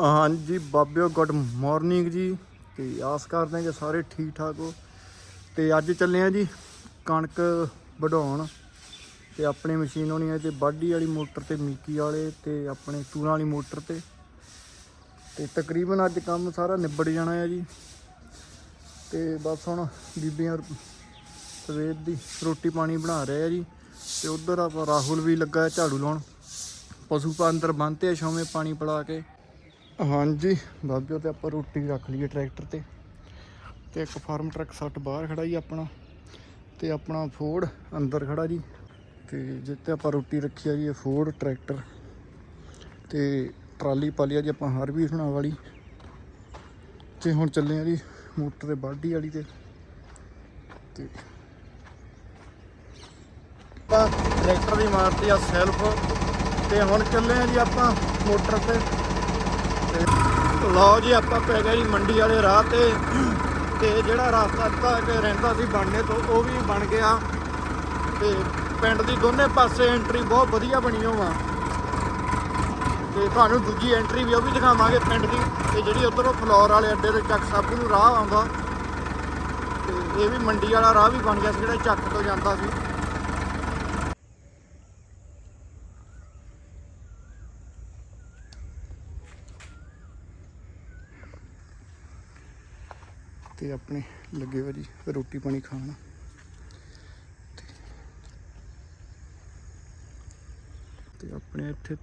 ਹਾਂਜੀ, ਬਾਬਿਓ good morning ਜੀ। ਤੇ ਆਸ ਕਰਦੇ ਹਾਂ ਕਿ ਸਾਰੇ ਠੀਕ ਠਾਕ ਹੋ। ਤੇ ਅੱਜ ਚੱਲੇ ਆ ਜੀ ਕਣਕ ਵਢਾਉਣ। ਤੇ ਆਪਣੀ ਮਸ਼ੀਨ ਹੋਣੀ ਹੈ ਤੇ ਬਾਡੀ ਵਾਲੀ ਮੋਟਰ ਤੇ ਮੀਕੀ ਵਾਲੇ ਤੇ ਆਪਣੇ ਤੂਰਾਂ ਵਾਲੀ ਮੋਟਰ ਤੇ। ਤੇ ਤਕਰੀਬਨ ਅੱਜ ਕੰਮ ਸਾਰਾ ਨਿਬੜ ਜਾਣਾ ਹੈ ਜੀ। ਤੇ ਬਸ ਹੁਣ ਬੀਬੀਆਂ ਸਵੇਰ ਦੀ ਰੋਟੀ ਪਾਣੀ ਬਣਾ ਰਹੇ ਆ ਜੀ। ਤੇ ਉਧਰ ਆਪਾਂ ਰਾਹੁਲ ਵੀ ਲੱਗਾ ਝਾੜੂ ਲਾਉਣ। ਪਸ਼ੂ ਪਾ ਅੰਦਰ ਬੰਨਤੇ ਆ, ਛਾਵੇਂ ਪਾਣੀ ਪਿਲਾ ਕੇ। ਹਾਂਜੀ, ਬਾਬਿਓ ਤੇ ਆਪਾਂ ਰੋਟੀ ਰੱਖ ਲਈਏ ਟਰੈਕਟਰ ਤੇ। ਤੇ ਇੱਕ ਫਾਰਮ ਟਰੱਕ ਸੱਟ ਬਾਹਰ ਖੜਾ ਜੀ ਆਪਣਾ। ਤੇ ਆਪਣਾ ਫੋਰਡ ਅੰਦਰ ਖੜਾ ਜੀ। ਤੇ ਜਿੱਤੇ ਆਪਾਂ ਰੋਟੀ ਰੱਖੀ ਆ ਜੀ, ਇਹ ਫੋਰਡ ਟਰੈਕਟਰ। ਤੇ ਟਰਾਲੀ ਪਾ ਆ ਜੀ ਆਪਾਂ ਹਰ ਵੀ ਹੁਣਾ ਵਾਲੀ। ਤੇ ਹੁਣ ਚੱਲੇ ਆ ਜੀ ਮੋਟਰ ਤੇ ਬਾਡੀ ਵਾਲੀ ਤੇ। ਤੇ ਆਪਾਂ ਟਰੈਕਟਰ ਦੀ ਮਾਰਤੀ ਆ ਸੈਲਫ। ਤੇ ਹੁਣ ਚੱਲੇ ਆ ਜੀ ਆਪਾਂ ਮੋਟਰ ਤੇ। ਤੇ ਲਓ ਜੀ, ਆਪਾਂ ਪੈ ਗਏ ਜੀ ਮੰਡੀ ਵਾਲੇ ਰਾਹ ਤੇ। ਤੇ ਜਿਹੜਾ ਰਸਤਾ ਅੱਧਾ ਕਿ ਰਹਿੰਦਾ ਸੀ ਬਣਨੇ ਤੋਂ, ਉਹ ਵੀ ਬਣ ਗਿਆ। ਤੇ ਪਿੰਡ ਦੀ ਦੋਨੇ ਪਾਸੇ ਐਂਟਰੀ ਬਹੁਤ ਵਧੀਆ ਬਣੀ ਹੋਵਾ ਤੇ ਤੁਹਾਨੂੰ ਦੂਜੀ ਐਂਟਰੀ ਵੀ ਉਹ ਵੀ ਦਿਖਾਵਾਂਗੇ ਪਿੰਡ ਦੀ। ਤੇ ਜਿਹੜੀ ਉਧਰੋਂ ਫਲੋਰ ਵਾਲੇ ਅੱਡੇ ਤੇ ਚੱਕ ਸਾਬੂ ਨੂੰ ਰਾਹ ਆਉਂਦਾ। ਤੇ ਇਹ ਵੀ ਮੰਡੀ ਵਾਲਾ ਰਾਹ ਵੀ ਬਣ ਗਿਆ ਸੀ, ਜਿਹੜਾ ਚੱਕ ਤੋਂ ਜਾਂਦਾ ਸੀ। ਤੇ ਆਪਣੇ ਲੱਗੇ ਵਾ ਜੀ ਰੋਟੀ ਪਾਣੀ ਖਾਣ। ਤੇ ਆਪਣੇ ਇੱਥੇ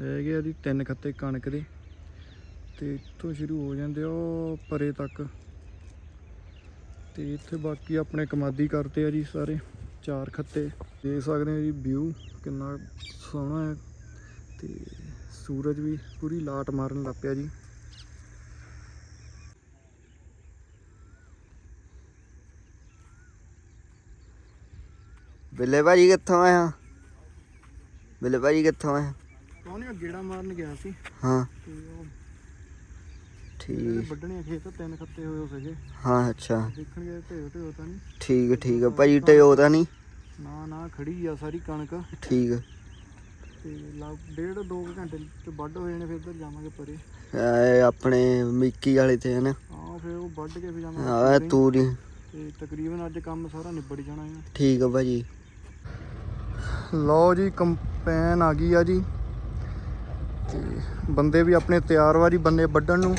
ਹੈਗੇ ਆ ਜੀ ਤਿੰਨ ਖੱਤੇ ਕਣਕ ਦੇ। ਤੇ ਇੱਥੋਂ ਸ਼ੁਰੂ ਹੋ ਜਾਂਦੇ ਆ ਉਹ ਪਰੇ ਤੱਕ। ਤੇ ਇੱਥੇ ਬਾਕੀ ਆਪਣੇ ਕਮਾਦੀ ਕਰਤੇ ਆ ਜੀ ਸਾਰੇ, ਚਾਰ ਖੱਤੇ। ਦੇਖ ਸਕਦੇ ਹੋ ਜੀ ਵਿਊ ਕਿੰਨਾ ਸੋਹਣਾ ਹੈ। ਤੇ ਸੂਰਜ ਵੀ ਪੂਰੀ ਲਾਟ ਮਾਰਨ ਲੱਗ ਪਿਆ ਜੀ। ਬਿੱਲੇ ਭਾਜੀ ਕਿੱਥੋਂ ਆਇਆ ਬਿੱਲੇ ਭਾਜੀ ਕਿੱਥੋਂ ਆਇਆ ਕੌਣ ਗੇੜਾ ਮਾਰਨ ਗਿਆ ਸੀ। ਹਾਂ। ਤੇ ਉਹ ਜਿਹੜੇ ਠੀਕ ਵੱਢਣੇ ਖੇਤ ਤਿੰਨ ਖੱਤੇ ਹੋਏ ਹੋ ਸਕੇ ਹਾਂ ਅੱਛਾ। ਦੇਖਣ ਗਏ ਢੇਉ ਢੇਉ ਤਾਂ ਨਹੀਂ। ਠੀਕ ਠੀਕ ਹੈ ਭਾਜੀ ਟਿਓ ਤਾਂ ਨਹੀਂ? ਨਾ ਨਾ ਖੜੀ ਆ ਸਾਰੀ ਕਣਕ। ਠੀਕ। ਤੇ ਡੇਢ ਦੋ ਕੁ ਘੰਟੇ ਚ ਵੱਢ ਹੋ ਜਾਣੇ ਫਿਰ ਉੱਧਰ ਜਾਵਾਂਗੇ ਪਰੇ। ਇਹ ਆਪਣੇ ਮਿੱਕੀ ਵਾਲੇ ਤੇ ਹਨ? ਹਾਂ ਫਿਰ ਉਹ ਵੱਢ ਕੇ ਫਿਰ ਆ ਜਾਵਾਂਗੇ। ਤੂਰੀ ਤੇ ਤਕਰੀਬਨ ਅੱਜ ਕੰਮ ਸਾਰਾ ਨਿਬੜ ਜਾਣਾ ਹੈ ਠੀਕ ਹੈ ਭਾਜੀ। ਲਓ ਜੀ, ਕੰਪੈਨ ਆ ਗਈ ਆ ਜੀ। ਤੇ ਬੰਦੇ ਵੀ ਆਪਣੇ ਤਿਆਰ ਵਾ ਜੀ ਬੰਦੇ ਵੱਢਣ ਨੂੰ।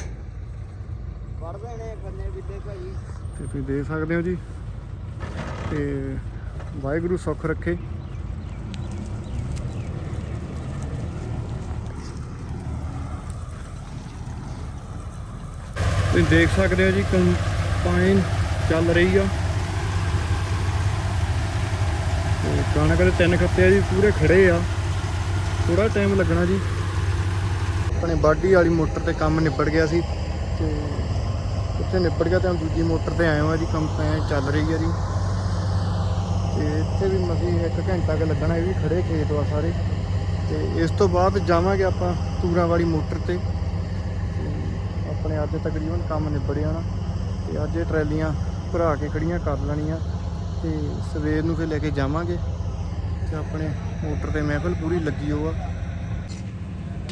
ਪੜਦੇ ਨੇ ਬੰਨੇ ਬਿੱਲੇ ਭਾਜੀ ਤੇ ਤੁਸੀਂ ਦੇਖ ਸਕਦੇ ਹੋ ਜੀ। ਤੇ ਵਾਹਿਗੁਰੂ ਸੁੱਖ ਰੱਖੇ। ਤੁਸੀਂ ਦੇਖ ਸਕਦੇ ਹੋ ਜੀ ਕੰਪਾਈਨ ਚੱਲ ਰਹੀ ਆ ਤੇ ਕਣਕ ਦੇ ਤਿੰਨ ਖੱਤੇ ਆ ਜੀ, ਪੂਰੇ ਖੜੇ ਆ। ਥੋੜਾ ਟਾਈਮ ਲੱਗਣਾ ਜੀ। ਆਪਣੇ ਬਾਡੀ ਵਾਲੀ ਮੋਟਰ ਤੇ ਕੰਮ ਨਿਬੜ ਗਿਆ ਸੀ। ਤੇ ਉੱਥੇ ਨਿਬੜ ਗਿਆ ਤੇ ਹੁਣ ਦੂਜੀ ਮੋਟਰ ਤੇ ਆਏ ਹਾਂ ਜੀ ਕੰਪੈਨ ਚੱਲ ਰਹੀ ਆ ਜੀ। ਤੇ ਇੱਥੇ ਵੀ ਮਸੀਂ ਇੱਕ ਘੰਟਾ ਕੁ ਲੱਗਣਾ, ਇਹ ਵੀ ਖੜੇ ਖੇਤ ਆ ਸਾਰੇ। ਤੇ ਇਸ ਤੋਂ ਬਾਅਦ ਜਾਵਾਂਗੇ ਆਪਾਂ ਤੂਰਾਂ ਵਾਲੀ ਮੋਟਰ ਤੇ। ਤੇ ਆਪਣੇ ਅੱਜ ਤਕਰੀਬਨ ਕੰਮ ਨਿਬੜ ਜਾਣਾ ਤੇ ਅੱਜ ਇਹ ਟਰੈਲੀਆਂ ਭਰਾ ਕੇ ਖੜੀਆਂ ਕਰ ਲੈਣੀਆਂ। ਤੇ ਸਵੇਰ ਨੂੰ ਫਿਰ ਲੈ ਕੇ ਜਾਵਾਂਗੇ ਤੇ ਆਪਣੇ ਮੋਟਰ ਤੇ ਮਹਿਫਲ ਪੂਰੀ ਲੱਗੀ ਹੋਆ।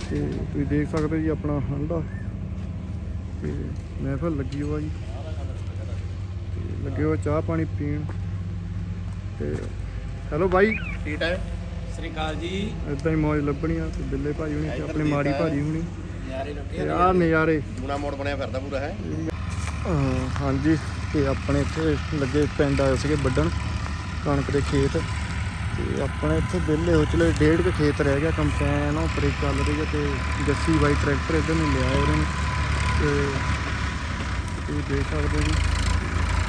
ਤੇ ਤੁਸੀਂ ਦੇਖ ਸਕਦੇ ਜੀ ਆਪਣਾ ਹੰਡਾ ਤੇ ਮਹਿਫਲ ਲੱਗੀ ਹੋਆ ਜੀ। ਤੇ ਲੱਗੇ ਹੋ ਚਾਹ ਪਾਣੀ ਪੀਣ। ਤੇ ਹੈਲੋ ਬਾਈ। ਠੀਕ ਹੈ। ਸ੍ਰੀ ਅਕਾਲ ਜੀ। ਇਦਾਂ ਹੀ ਮੌਜ ਲੱਭਣੀ ਆ ਤੇ ਬਿੱਲੇ ਭਾਜੀ ਹੁਣੀ ਤੇ ਆਪਣੇ ਮਾੜੀ ਭਾਜੀ ਹੁਣੀ। ਯਾਰੇ ਲੱਗੇ ਆਹ ਨਜ਼ਾਰੇ। ਦੂਣਾ ਮੋੜ ਬਣਿਆ ਫਿਰਦਾ ਪੂਰਾ ਹੈ। ਹਾਂਜੀ। ਤੇ ਆਪਣੇ ਇੱਥੇ ਲੱਗੇ ਪਿੰਡ ਆਏ ਸੀਗੇ ਵੱਢਣ, ਕਣਕ ਦੇ ਖੇਤ। ਤੇ ਆਪਣੇ ਇੱਥੇ ਵਿਹਲੇ ਹੋ ਚਲੇ, ਡੇਢ ਕੁ ਖੇਤ ਰਹਿ ਗਿਆ, ਕੰਪੈਨ ਉੱਪਰ ਚੱਲ ਰਹੀ ਹੈ ਤੇ ਜੱਸੀ ਬਾਈ ਟਰੈਕਟਰ ਇੱਧਰ ਨੂੰ ਲਿਆਏ ਉਹਨਾਂ ਨੇ। ਤੇ ਤੁਸੀਂ ਦੇਖ ਸਕਦੇ ਹੋ ਜੀ,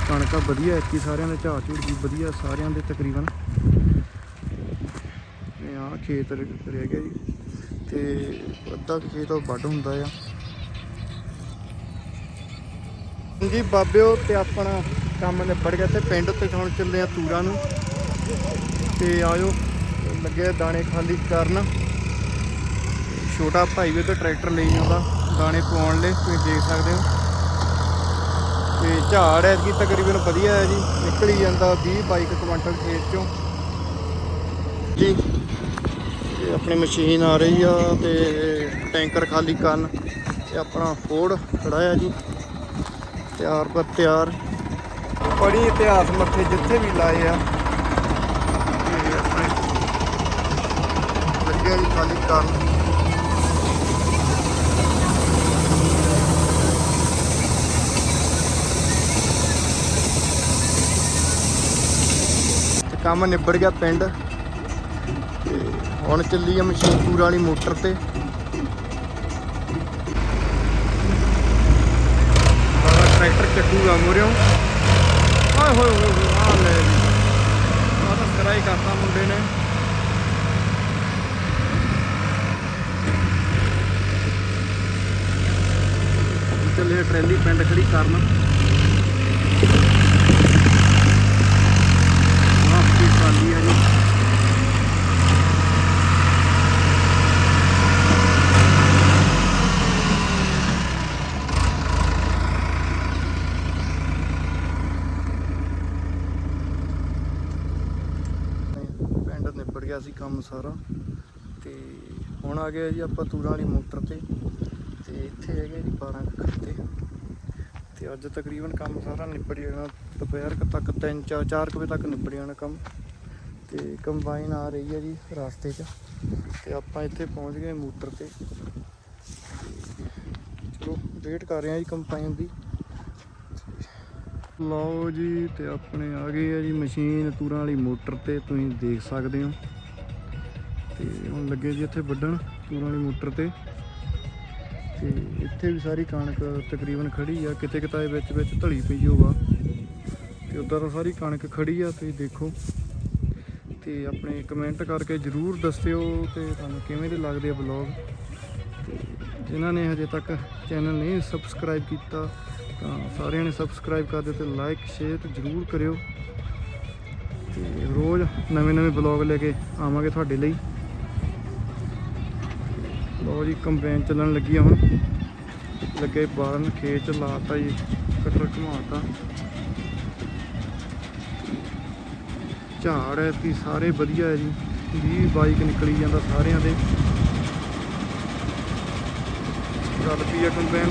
ਕਣਕਾਂ ਵਧੀਆ, ਇੱਕੀ ਸਾਰਿਆਂ ਦੇ ਝਾੜ ਝੂੜ ਵੀ ਵਧੀਆ, ਸਾਰਿਆਂ ਦੇ ਤਕਰੀਬਨ। ਇਹ ਆ ਖੇਤ ਰਹਿ ਗਿਆ ਜੀ। ਤੇ ਅੱਧਾ ਕੁ ਖੇਤ ਉਹ ਵੱਢ ਹੁੰਦਾ ਆ। ਜੀ ਬਾਬਿਓ ਤੇ ਆਪਣਾ ਕੰਮ ਨਿਬੜ ਗਿਆ ਤੇ ਪਿੰਡ ਤੇ ਹੁਣ ਚੱਲੇ ਆ ਤੂਰਾਂ ਨੂੰ। ਤੇ ਆਇਓ, ਲੱਗੇ ਦਾਣੇ ਖਾਲੀ ਕਰਨ। ਛੋਟਾ ਭਾਈ ਵੀ ਤੇ ਟਰੈਕਟਰ ਲਈ ਆਉਂਦਾ, ਦਾਣੇ ਪਵਾਉਣ ਲਈ, ਤੁਸੀਂ ਦੇਖ ਸਕਦੇ ਹੋ। ਤੇ ਝਾੜ ਐਤਕੀ ਤਕਰੀਬਨ ਵਧੀਆ ਹੈ ਜੀ, ਨਿਕਲ ਹੀ ਜਾਂਦਾ 20 22 ਕੁਇੰਟਲ ਖੇਤ ਚੋਂ। ਜੀ ਤੇ ਆਪਣੀ ਮਸ਼ੀਨ ਆ ਰਹੀ ਆ ਤੇ ਟੈਂਕਰ ਖਾਲੀ ਕਰਨ ਤੇ ਆਪਣਾ ਫੋੜ ਖੜਾ ਆ ਜੀ। ਤਿਆਰ ਪਰ ਤਿਆਰ। ਬੜੀ ਇਤਿਹਾਸ ਮੱਥੇ ਜਿੱਥੇ ਵੀ ਲਾਏ ਆ। ਤੇ ਜੀ ਖਾਲੀ ਕਰਨ। ਕੰਮ ਨਿਬੜ ਗਿਆ ਪਿੰਡ। ਤੇ ਹੁਣ ਚੱਲੀ ਆ ਮਸ਼ੀਨ ਪੂਰਾ ਵਾਲੀ ਮੋਟਰ ਤੇ। ਟਰੈਕਟਰ ਚੱਕੂਗਾ ਮੋਰਿਓ। ਆਏ ਹੋਏ ਹੋਏ ਹੋਏ, ਆ ਲੈ ਜੀ। ਆਹ ਤਾਂ ਸਿਰਾ ਹੀ ਕਰਤਾ ਮੁੰਡੇ ਨੇ। ਚੱਲੇ ਟਰੈਲੀ ਪਿੰਡ ਖੜੀ ਕਰਨ ਵਾਪਸੀ ਖਾਲੀ ਆ ਜੀ ਪਿੰਡ ਨਿਬੜ ਗਿਆ ਸੀ ਕੰਮ ਸਾਰਾ ਤੇ ਹੁਣ ਆ ਗਿਆ ਜੀ ਆਪਾਂ ਤੂਰਾਂ ਵਾਲੀ ਮੋਟਰ ਤੇ। ਤੇ ਇੱਥੇ ਹੈਗੇ ਜੀ 12 ਕੁ ਖੱਤੇ। ਤੇ ਅੱਜ ਤਕਰੀਬਨ ਕੰਮ ਸਾਰਾ ਨਿਬੜ ਜਾਣਾ। ਦੁਪਹਿਰ ਕੁ ਤੱਕ 3 4 4 ਵਜੇ ਤੱਕ ਨਿਬੜ ਜਾਣਾ ਕੰਮ। ਤੇ ਕੰਬਾਈਨ ਆ ਰਹੀ ਹੈ ਜੀ ਰਸਤੇ 'ਚ। ਤੇ ਆਪਾਂ ਇੱਥੇ ਪਹੁੰਚ ਗਏ ਮੋਟਰ ਤੇ। ਚਲੋ ਵੇਟ ਕਰ ਰਹੇ ਹਾਂ ਜੀ ਕੰਬਾਈਨ ਦੀ। ਲਓ ਜੀ, ਤੇ ਆਪਣੇ ਆ ਗਏ ਆ ਜੀ ਮਸ਼ੀਨ ਤੂਰਾਂ ਵਾਲੀ ਮੋਟਰ ਤੇ। ਤੁਸੀਂ ਦੇਖ ਸਕਦੇ ਹੋ। ਤੇ ਹੁਣ ਲੱਗੇ ਜੀ ਇੱਥੇ ਵੱਢਣ। ਤੂਰਾਂ ਵਾਲੀ ਮੋਟਰ ਤੇ। ਤੇ ਇੱਥੇ ਵੀ ਸਾਰੀ ਕਣਕ ਤਕਰੀਬਨ ਖੜੀ ਆ। ਕਿਤੇ ਕਿਤੇ ਵਿੱਚ ਵਿੱਚ ਢਲੀ ਪਈ ਹੋਵਾ। ਤੇ ਉਦਾਂ ਤਾਂ ਸਾਰੀ ਕਣਕ ਖੜੀ ਆ ਤੁਸੀਂ ਦੇਖੋ। ਤੇ ਆਪਣੇ ਕਮੈਂਟ ਕਰਕੇ ਜਰੂਰ ਦੱਸਿਓ ਤੇ ਤੁਹਾਨੂੰ ਕਿਵੇਂ ਦੇ ਲੱਗਦੇ ਆ ਬਲੌਗ ਤੇ ਜਿਨ੍ਹਾਂ ਨੇ ਹਜੇ ਤੱਕ ਚੈਨਲ ਨਹੀਂ ਸਬਸਕ੍ਰਾਈਬ ਕੀਤਾ, ਤਾਂ ਸਾਰਿਆਂ ਨੇ ਸਬਸਕ੍ਰਾਈਬ ਕਰ ਦਿਓ ਤੇ ਲਾਈਕ ਸ਼ੇਅਰ ਜਰੂਰ ਕਰਿਓ। ਤੇ ਰੋਜ਼ ਨਵੇਂ ਨਵੇਂ ਬਲੌਗ ਲੈ ਕੇ ਆਵਾਂਗੇ ਤੁਹਾਡੇ ਲਈ। ਲੋ ਜੀ, ਕੰਪੇਨ ਚੱਲਣ ਲੱਗੀ ਹੁਣ। ਲੱਗੇ ਬਾਹਰ ਖੇਤ ਚ ਲਾਤਾ ਜੀ, ਕਟਰ ਘੁਮਾਤਾ। ਝਾੜ ਹੈ ਤੀ ਸਾਰੇ ਵਧੀਆ ਹੈ ਜੀ। 20 ਬਾਈਕ ਨਿਕਲੀ ਜਾਂਦਾ ਸਾਰਿਆਂ ਦੇ। ਚੱਲ ਪਈ ਆ ਕੰਪੇਨ।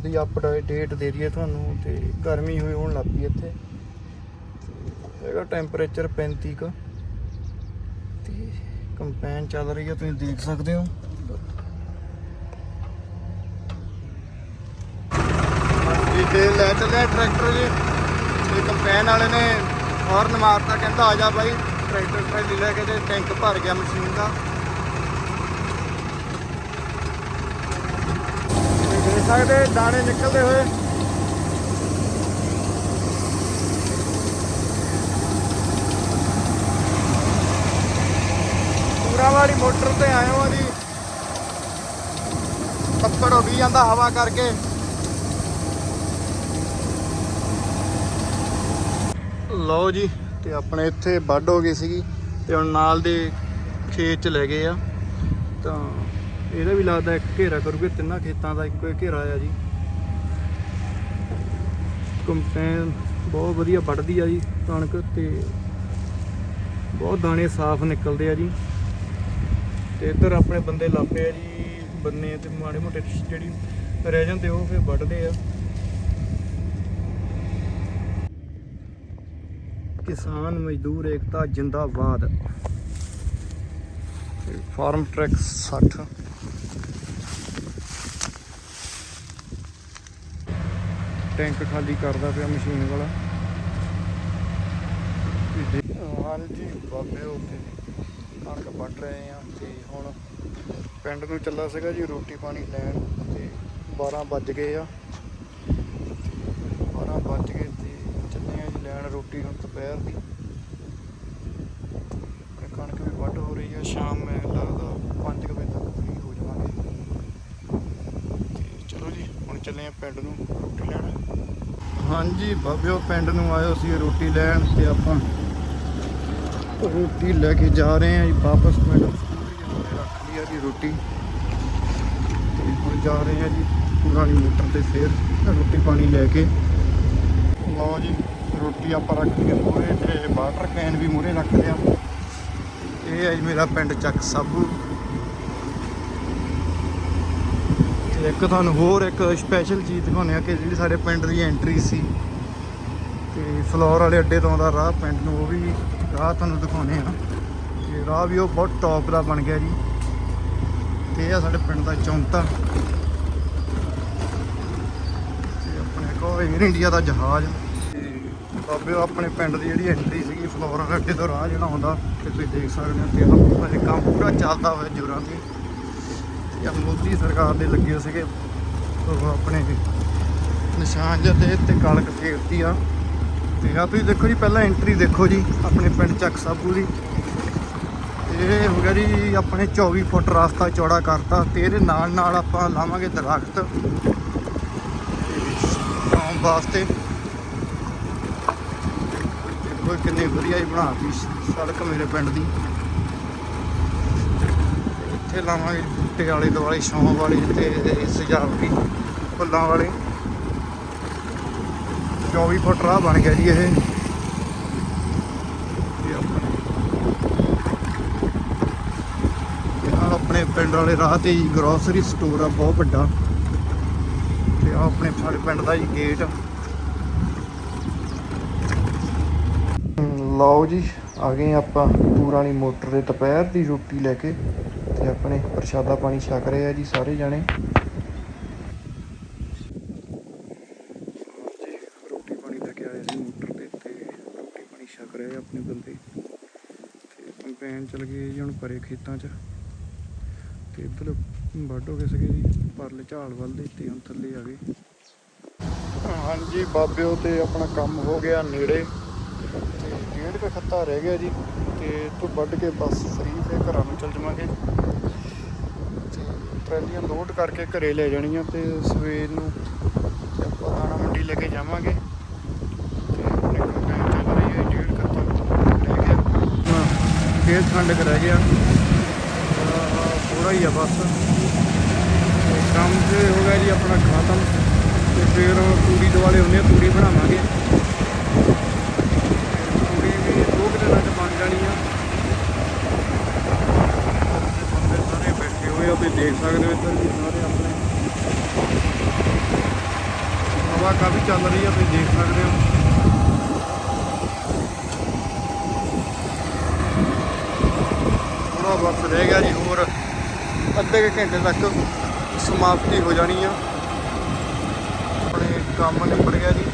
ਮੌਸਮ ਦੀ ਅਪਡੇਟ ਦੇ ਹੈ ਤੁਹਾਨੂੰ ਤੇ ਗਰਮੀ ਹੋਈ ਹੋਣ ਲੱਗ ਪਈ ਇੱਥੇ। ਹੈਗਾ ਟੈਂਪਰੇਚਰ 35 ਕ। ਤੇ ਕੰਪੈਨ ਚੱਲ ਰਹੀ ਹੈ ਤੁਸੀਂ ਦੇਖ ਸਕਦੇ ਹੋ। ਜੀ ਲੈ ਚੱਲਿਆ ਟਰੈਕਟਰ ਜੀ। ਤੇ ਕੰਪੈਨ ਵਾਲੇ ਨੇ ਹਾਰਨ ਮਾਰਤਾ, ਕਹਿੰਦਾ ਆ ਜਾ ਬਾਈ ਟਰੈਕਟਰ ਟਰੈਲੀ ਲੈ ਕੇ ਤੇ ਟੈਂਕ ਭਰ ਗਿਆ ਮਸ਼ੀਨ ਦਾ। ਤੁਸੀਂ ਸਕਦੇ ਦਾਣੇ ਨਿਕਲਦੇ ਹੋਏ। ਪੂਰਾ ਵਾਲੀ ਮੋਟਰ ਤੇ ਆਏ ਹਾਂ ਜੀ। ਪੱਪੜ ਹੋ ਗਈ ਜਾਂਦਾ ਹਵਾ ਕਰਕੇ। ਲਓ ਜੀ, ਤੇ ਆਪਣੇ ਇੱਥੇ ਵੱਢ ਹੋ ਗਈ ਸੀਗੀ, ਤੇ ਹੁਣ ਨਾਲ ਦੇ ਖੇਤ ਚ ਲੈ ਗਏ ਆ। ਤਾਂ ਇਹਦਾ ਵੀ ਲੱਗਦਾ ਇੱਕ ਘੇਰਾ ਕਰੂਗੇ, ਤਿੰਨਾਂ ਖੇਤਾਂ ਦਾ ਇੱਕੋ ਹੀ ਘੇਰਾ ਆ ਜੀ। ਕੰਪੈਨ ਬਹੁਤ ਵਧੀਆ ਵੱਢਦੀ ਆ ਜੀ ਕਣਕ ਤੇ ਬਹੁਤ ਦਾਣੇ ਸਾਫ਼ ਨਿਕਲਦੇ ਆ ਜੀ। ਤੇ ਇੱਧਰ ਆਪਣੇ ਬੰਦੇ ਲਾਪੇ ਆ ਜੀ, ਬੰਨੇ ਤੇ ਮਾੜੇ ਮੋਟੇ ਜਿਹੜੀ ਰਹਿ ਜਾਂਦੇ ਉਹ ਫਿਰ ਵੱਢਦੇ ਆ। ਕਿਸਾਨ ਮਜ਼ਦੂਰ ਏਕਤਾ ਜਿੰਦਾਬਾਦ। ਫਾਰਮ ਟਰੈਕ 60 ਟੈਂਕ ਖਾਲੀ ਕਰਦਾ ਪਿਆ ਮਸ਼ੀਨ ਵਾਲਾ। ਤੇ ਦੇ- ਹਾਂਜੀ, ਬਾਬੇ ਉੱਤੇ ਕਣਕ ਵੱਢ ਰਹੇ ਆ ਤੇ ਹੁਣ ਪਿੰਡ ਨੂੰ ਚੱਲਾ ਸੀਗਾ ਜੀ ਰੋਟੀ ਪਾਣੀ ਲੈਣ ਤੇ 12 ਵੱਜ ਗਏ ਆ। ਤੇ 12 ਵੱਜ ਗਏ ਤੇ ਚੱਲੇ ਆ ਜੀ ਲੈਣ ਰੋਟੀ ਹੁਣ ਦੁਪਹਿਰ ਦੀ। ਕਣਕ ਵੀ ਵੱਢ ਹੋ ਰਹੀ ਆ, ਸ਼ਾਮ ਮੈਂ ਲੱਗਦਾ 5 ਵਜੇ ਤੱਕ ਫ੍ਰੀ ਹੋ ਜਾਵਾਂਗੇ। ਤੇ ਚਲੋ ਜੀ, ਹੁਣ ਚੱਲੇ ਆ ਪਿੰਡ ਨੂੰ ਰੋਟੀ ਲੈਣ। ਹਾਂਜੀ, ਬਾਬਿਓ, ਪਿੰਡ ਨੂੰ ਆਇਓ ਸੀ ਰੋਟੀ ਲੈਣ ਤੇ ਆਪਾਂ ਰੋਟੀ ਲੈ ਕੇ ਜਾ ਰਹੇ ਹਾਂ ਜੀ, ਵਾਪਸ ਪਿੰਡ ਸਕੂਟਰੀ ਰੱਖ ਲਈ ਆ ਜੀ ਰੋਟੀ। ਤੇ ਹੁਣ ਜਾ ਰਹੇ ਹਾਂ ਜੀ, ਪੁਰਾਣੀ ਮੋਟਰ ਤੇ ਫੇਰ ਰੋਟੀ ਪਾਣੀ ਲੈ ਕੇ। ਲਓ ਜੀ, ਰੋਟੀ ਆਪਾਂ ਰੱਖ ਲਈ ਮੂਹਰੇ ਤੇ ਵਾਟਰ ਕੈਨ ਵੀ ਮੂਹਰੇ ਰੱਖ ਲਿਆ। ਇਹ ਹੈ ਜੀ ਮੇਰਾ ਪਿੰਡ ਚੱਕ ਸਾਬੂ ਤੇ ਇੱਕ ਤੁਹਾਨੂੰ ਹੋਰ ਇੱਕ ਸਪੈਸ਼ਲ ਚੀਜ਼ ਦਿਖਾਉਂਦੇ ਆ ਕਿ ਜਿਹੜੀ ਸਾਡੇ ਪਿੰਡ ਦੀ ਐਂਟਰੀ ਸੀ। ਤੇ ਫਲੋਰ ਵਾਲੇ ਅੱਡੇ ਤੋਂ ਆਉਂਦਾ ਰਾਹ ਪਿੰਡ ਨੂੰ ਉਹ ਵੀ ਰਾਹ ਤੁਹਾਨੂੰ ਦਿਖਾਉਂਦੇ ਆ ਤੇ ਰਾਹ ਵੀ ਉਹ ਬਹੁਤ ਟੌਪ ਦਾ ਬਣ ਗਿਆ ਜੀ। ਤੇ ਇਹ ਆ ਸਾਡੇ ਪਿੰਡ ਦਾ ਚੌਂਤਾ। ਤੇ ਆਪਣੇ ਕੋਲ 에ਅਰ ਇੰਡੀਆ ਦਾ ਜਹਾਜ਼। ਤੇ ਬਾਬੇ, ਉਹ ਆਪਣੇ ਪਿੰਡ ਦੀ ਜਿਹੜੀ ਐਂਟਰੀ ਸੀਗੀ ਫਲੋਰ ਵਾਲੇ ਅੱਡੇ ਤੋਂ ਰਾਹ ਜਿਹੜਾ ਹੁੰਦਾ ਤੇ ਤੁਸੀਂ ਦੇਖ ਸਕਦੇ ਹੋ ਤੇ ਆਹ ਕੰਮ ਪੂਰਾ ਚੱਲਦਾ ਹੋਇਆ ਜੋਰਾਂ ਤੇ। ਤੇ ਮੋਦੀ ਸਰਕਾਰ ਦੇ ਲੱਗੇ ਸੀਗੇ ਆਪਣੇ ਨਿਸ਼ਾਨ ਜਿਹੇ ਤੇ ਕਣਕ ਫੇਰਤੀ ਆ। ਤੇ ਆ ਤੁਸੀਂ ਦੇਖੋ ਜੀ, ਪਹਿਲਾਂ ਐਂਟਰੀ ਦੇਖੋ ਜੀ, ਆਪਣੇ ਪਿੰਡ ਚੱਕ ਸਾਬੂ ਦੀ। ਇਹ ਹੋ ਗਿਆ ਜੀ, ਆਪਣੇ 24 ਫੁੱਟ ਰਸਤਾ ਚੌੜਾ ਕਰਤਾ ਤੇ ਇਹਦੇ ਨਾਲ ਨਾਲ ਆਪਾਂ ਲਾਵਾਂਗੇ ਦਰਖਤ। ਆਉਣ ਵਾਸਤੇ। ਦੇਖੋ ਕਿੰਨੀ ਵਧੀਆ ਹੀ ਬਣਾਤੀ ਸੜਕ ਮੇਰੇ ਪਿੰਡ ਦੀ। ਇੱਥੇ ਲਾਵਾਂਗੇ ਬੂਟੇ ਵਾਲੇ ਦੁਆਲੇ, ਛਾਂ ਵਾਲੀ ਤੇ ਸਜਾਵਟੀ ਫੁੱਲਾਂ ਵਾਲੇ। 24 ਫੁੱਟ ਰਾਹ ਬਣ ਗਿਆ ਜੀ ਇਹ। ਤੇ ਆਪਣੇ ਪਿੰਡ ਵਾਲੇ ਰਾਹ ਤੇ ਜੀ ਗਰੋਸਰੀ ਸਟੋਰ ਆ, ਬਹੁਤ ਵੱਡਾ। ਤੇ ਆ ਆਪਣੇ ਸਾਡੇ ਪਿੰਡ ਦਾ ਜੀ ਗੇਟ ਲਓ ਜੀ, ਆ ਗਏ ਆਪਾਂ ਪੂਰਾਣੀ ਮੋਟਰ ਦੇ ਦੁਪਹਿਰ ਦੀ ਰੋਟੀ ਲੈ ਕੇ। ਤੇ ਆਪਣੇ ਪ੍ਰਸ਼ਾਦਾ ਪਾਣੀ ਛਕ ਰਹੇ ਆ ਜੀ ਸਾਰੇ ਜਾਣੇ। ਰੋਟੀ ਪਾਣੀ ਲੈ ਕੇ ਆਏ ਸੀ ਮੋਟਰ ਤੇ ਤੇ ਰੋਟੀ ਪਾਣੀ ਛਕ ਰਹੇ ਆ ਆਪਣੇ ਬੰਦੇ। ਤੇ ਕੰਪੈਨ ਚਲ ਗਏ ਜੀ ਹੁਣ ਪਰੇ ਖੇਤਾਂ 'ਚ। ਤੇ ਇੱਧਰ ਵੱਢ ਹੋ ਗਏ ਸੀਗੇ ਜੀ, ਪਰਲੇ ਝਾਲ ਵੱਲ ਦੇ ਤੇ ਹੁਣ ਥੱਲੇ ਆ ਗਏ। ਹਾਂਜੀ, ਬਾਬਿਓ ਤੇ ਆਪਣਾ ਕੰਮ ਹੋ ਗਿਆ ਨੇੜੇ। ਤੇ ਡੇਢ ਕੁ ਖੱਤਾ ਰਹਿ ਗਿਆ ਜੀ ਤੇ ਤੋਂ ਵੱਢ ਕੇ ਬਸ ਫਰੀ ਤੇ ਘਰਾਂ ਨੂੰ ਚੱਲ ਜਾਵਾਂਗੇ। ਤੇ ਟਰਾਲੀਆਂ ਲੋਡ ਕਰਕੇ ਘਰੇ ਲੈ ਜਾਣੀਆਂ ਤੇ ਸਵੇਰ ਨੂੰ ਆਪਾਂ ਦਾਣਾ ਮੰਡੀ ਲੈ ਕੇ ਜਾਵਾਂਗੇ। ਤੇ ਆਪਣੇ ਕੰਪੈਨ ਡੇਢ ਖੱਤਾ ਰਹਿ ਗਿਆ। ਹਾਂ ਡੇਢ ਰਹਿ ਗਿਆ। ਥੋੜਾ ਹੀ ਆ ਬਸ। ਕੰਮ ਤੇ ਹੋ ਗਿਆ ਜੀ ਆਪਣਾ ਖਤਮ। ਤੇ ਫਿਰ ਤੂੜੀ ਦੁਆਲੇ ਹੁੰਦੇ ਆ ਤੂੜੀ ਬਣਾਵਾਂਗੇ ਤੂੜੀ ਵੀ ਦੋ ਕੁ ਦਿਨਾਂ 'ਚ ਬਣ ਜਾਣੀ ਆ ਤੇ ਬੰਦੇ ਸਾਰੇ ਬੈਠੇ ਹੋਏ ਆ ਤੁਸੀਂ ਦੇਖ ਸਕਦੇ ਹੋ ਇੱਧਰ ਵੀ ਸਾਰੇ ਆਪਣੇ। ਹਵਾ ਕਾਫੀ ਚੱਲ ਰਹੀ ਹੈ ਤੁਸੀਂ ਦੇਖ ਸਕਦੇ ਹੋ। ਥੋੜਾ ਬਸ ਰਹਿ ਗਿਆ ਜੀ, ਹੋਰ ਅੱਧੇ ਕੁ ਘੰਟੇ ਤੱਕ ਸਮਾਪਤੀ ਹੋ ਜਾਣੀ ਆ। ਆਪਣੇ ਕੰਮ ਨਿਬੜ ਗਿਆ ਜੀ।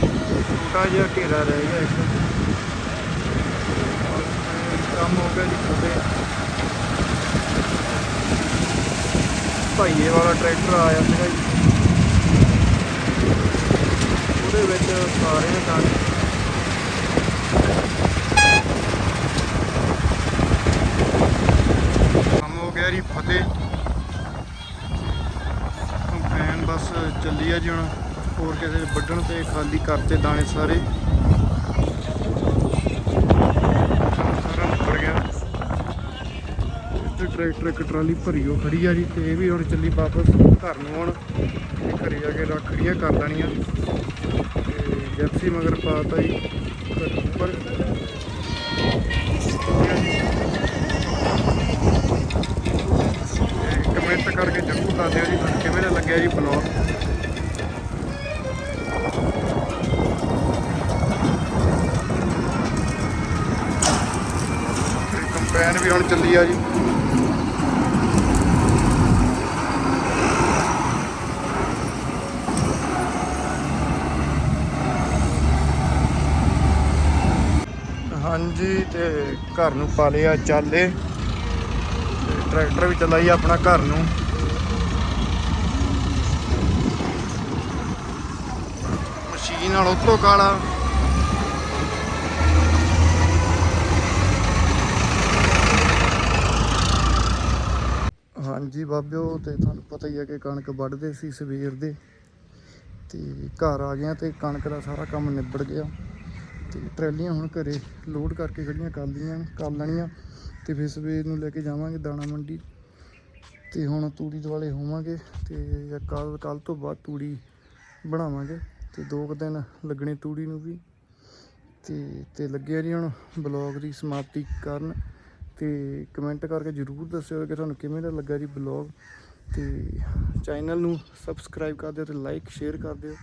ਛੋਟਾ ਜਿਹਾ ਘੇਰਾ ਰਹਿ ਗਿਆ ਇੱਕ। ਕੰਮ ਹੋ ਗਿਆ ਜੀ ਖੁੱਲੇ ਭਾਈਏ ਵਾਲਾ ਟਰੈਕਟਰ ਆਇਆ ਸੀਗਾ ਜੀ। ਉਹਦੇ ਵਿੱਚ ਸਾਰੇ ਦਾਣੇ ਕੰਮ ਹੋ ਗਿਆ ਜੀ ਫਤਿਹ। ਕੰਪੈਨ ਬਸ ਚੱਲੀ ਆ ਜੀ ਹੁਣ। ਹੋਰ ਕਿਸੇ ਵੱਢਣ ਤੇ, ਖਾਲੀ ਕਰਤੇ ਦਾਣੇ ਸਾਰੇ ਕੰਮ ਸਾਰਾ ਨਿਬੜ ਗਿਆ ਤੇ ਟਰੈਕਟਰ, ਇੱਕ ਟਰਾਲੀ ਭਰੀ ਉਹ ਖੜੀ ਆ ਜੀ ਤੇ ਇਹ ਵੀ ਹੁਣ ਚੱਲੀ ਵਾਪਸ ਘਰ ਨੂੰ ਹੁਣ। ਤੇ ਘਰੇ ਜਾ ਕੇ ਰੱਖੜੀਆਂ ਕਰ ਲੈਣੀਆਂ। ਤੇ ਜੈਪਸੀ ਮਗਰ ਪਾਤਾ ਜੀ ਉੱਪਰ। ਕਮੈਂਟ ਕਰਕੇ ਜ਼ਰੂਰ ਦੱਸ ਦਿਓ ਜੀ, ਤੁਹਾਨੂੰ ਕਿਵੇਂ ਦਾ ਲੱਗਿਆ ਜੀ ਬਲੌਗ ਤੇ ਕੰਪੈਨ ਵੀ ਹੁਣ ਚੱਲੀ ਆ ਜੀ ਹਾਂਜੀ ਤੇ ਘਰ ਨੂੰ ਪਾ ਲਿਆ ਚਾਲੇ ਟਰੈਕਟਰ ਵੀ ਚਲਾਈ ਆਪਣਾ ਘਰ ਨੂੰ। ਮਸ਼ੀਨ ਨਾਲ ਉਤਰੋ ਕਾਲਾ। ਹਾਂਜੀ ਬਾਬਿਓ, ਤੇ ਤੁਹਾਨੂੰ ਪਤਾ ਹੀ ਹੈ ਕਿ ਕਣਕ ਵੱਢਦੇ ਸੀ ਸਵੇਰ ਦੇ। ਤੇ ਘਰ ਆ ਗਿਆ ਤੇ ਕਣਕ ਦਾ ਸਾਰਾ ਕੰਮ ਨਿਬੜ ਗਿਆ। ਤੇ ਟਰਾਲੀਆਂ ਹੁਣ ਘਰੇ ਲੋਡ ਕਰਕੇ ਖੜੀਆਂ ਕਰ ਲਈਆਂ, ਕਰ ਲੈਣੀਆਂ ਤੇ ਫਿਰ ਸਵੇਰ ਨੂੰ ਲੈ ਕੇ ਜਾਵਾਂਗੇ ਦਾਣਾ ਮੰਡੀ ਤੇ ਹੁਣ ਤੂੜੀ ਦੁਆਲੇ ਹੋਵਾਂਗੇ ਤੇ ਕੱਲ ਕੱਲ ਤੋਂ ਬਾਅਦ ਤੂੜੀ ਬਣਾਵਾਂਗੇ ਤੇ ਦੋ ਕੁ ਦਿਨ ਲੱਗਣੇ ਤੂੜੀ ਨੂੰ ਵੀ ਤੇ ਤੇ ਲੱਗਿਆ ਜੀ ਹੁਣ ਬਲੌਗ ਦੀ ਸਮਾਪਤੀ ਕਰਨ ਤੇ ਕਮੈਂਟ ਕਰਕੇ ਜਰੂਰ ਦੱਸਿਓ ਕਿ ਤੁਹਾਨੂੰ ਕਿਵੇਂ ਦਾ ਲੱਗਾ ਜੀ ਬਲੌਗ ਤੇ ਚੈਨਲ ਨੂੰ ਸਬਸਕ੍ਰਾਈਬ ਕਰ ਦਿਓ ਤੇ ਲਾਈਕ ਸ਼ੇਅਰ ਕਰ ਦਿਓ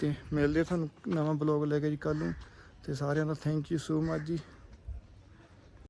ਤੇ ਮਿਲਦੇ ਆ ਤੁਹਾਨੂੰ ਨਵਾਂ ਬਲੌਗ ਲੈ ਕੇ ਜੀ ਕੱਲ ਨੂੰ। ਤੇ ਸਾਰਿਆਂ ਦਾ ਥੈਂਕ ਯੂ ਸੋ ਮਚ ਜੀ।